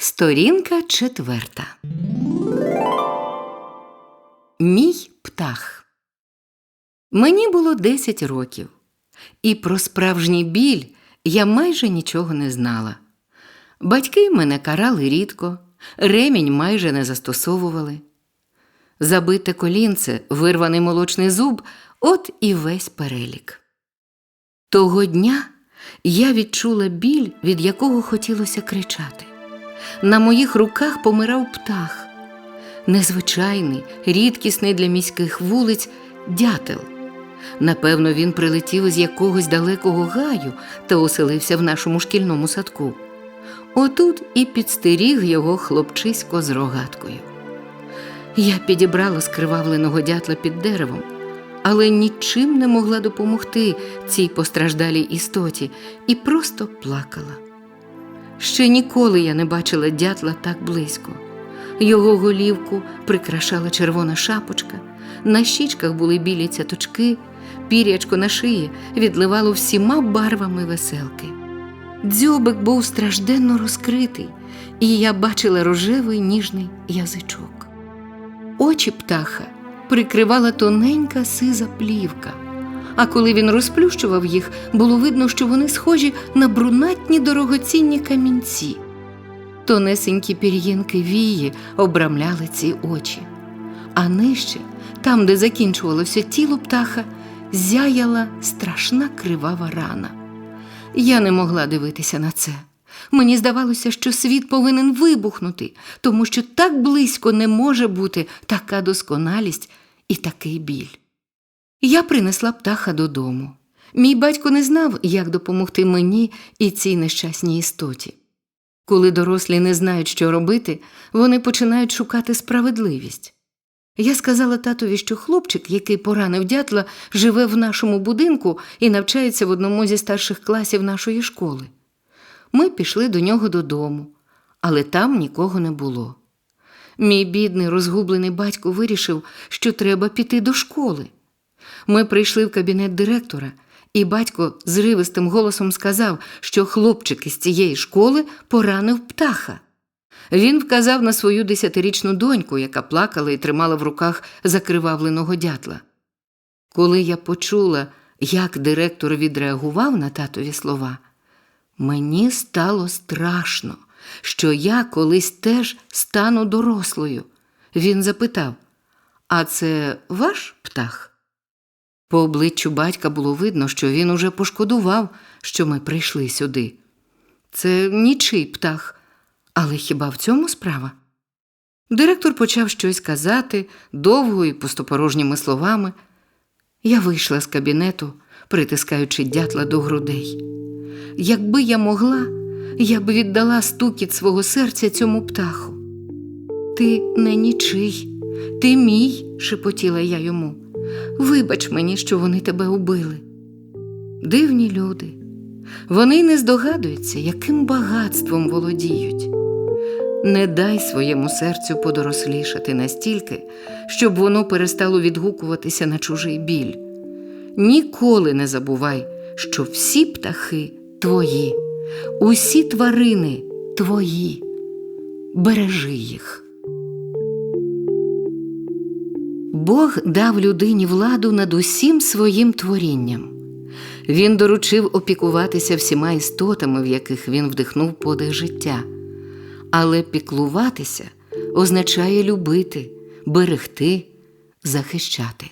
Сторінка четверта. Мій птах. Мені було 10 років, і про справжній біль я майже нічого не знала. Батьки мене карали рідко, ремінь майже не застосовували. Забите колінце, вирваний молочний зуб от і весь перелік. Того дня я відчула біль, від якого хотілося кричати. На моїх руках помирав птах, незвичайний, рідкісний для міських вулиць дятел. Напевно, він прилетів із якогось далекого гаю та оселився в нашому шкільному садку. Отут і підстеріг його хлопчисько з рогаткою. Я підібрала скривавленого дятла під деревом, але нічим не могла допомогти цій постраждалій істоті і просто плакала. Ще ніколи я не бачила дятла так близько. Його голівку прикрашала червона шапочка, на щічках були білі цяточки, пірячко на шиї відливало всіма барвами веселки. Дзьобик був стражденно розкритий, і я бачила рожевий ніжний язичок. Очі птаха прикривала тоненька сиза плівка, а коли він розплющував їх, було видно, що вони схожі на брунатні дорогоцінні камінці. Тонесенькі пір'їнки вії обрамляли ці очі, а нижче, там, де закінчувалося тіло птаха, зяяла страшна кривава рана. Я не могла дивитися на це. Мені здавалося, що світ повинен вибухнути, тому що так близько не може бути така досконалість і такий біль. Я принесла птаха додому. Мій батько не знав, як допомогти мені і цій нещасній істоті. Коли дорослі не знають, що робити, вони починають шукати справедливість. Я сказала татові, що хлопчик, який поранив дятла, живе в нашому будинку і навчається в одному зі старших класів нашої школи. Ми пішли до нього додому, але там нікого не було. Мій бідний, розгублений батько вирішив, що треба піти до школи. Ми прийшли в кабінет директора, і батько зривистим голосом сказав, що хлопчик із цієї школи поранив птаха. Він вказав на свою десятирічну доньку, яка плакала і тримала в руках закривавленого дятла. Коли я почула, як директор відреагував на татові слова, мені стало страшно, що я колись теж стану дорослою. Він запитав: А це ваш птах? По обличчю батька було видно, що він уже пошкодував, що ми прийшли сюди. Це нічий птах, але хіба в цьому справа? Директор почав щось казати довго і пустопорожніми словами. Я вийшла з кабінету, притискаючи дятла до грудей. Якби я могла, я б віддала стукіт свого серця цьому птаху. Ти не нічий, ти мій, шепотіла я йому. Вибач мені, що вони тебе убили. Дивні люди. Вони не здогадуються, яким багатством володіють. Не дай своєму серцю подорослішати настільки, щоб воно перестало відгукуватися на чужий біль. Ніколи не забувай, що всі птахи твої, усі тварини твої. Бережи їх. Бог дав людині владу над усім своїм творінням. Він доручив опікуватися всіма істотами, в яких він вдихнув подих життя. Але піклуватися означає любити, берегти, захищати.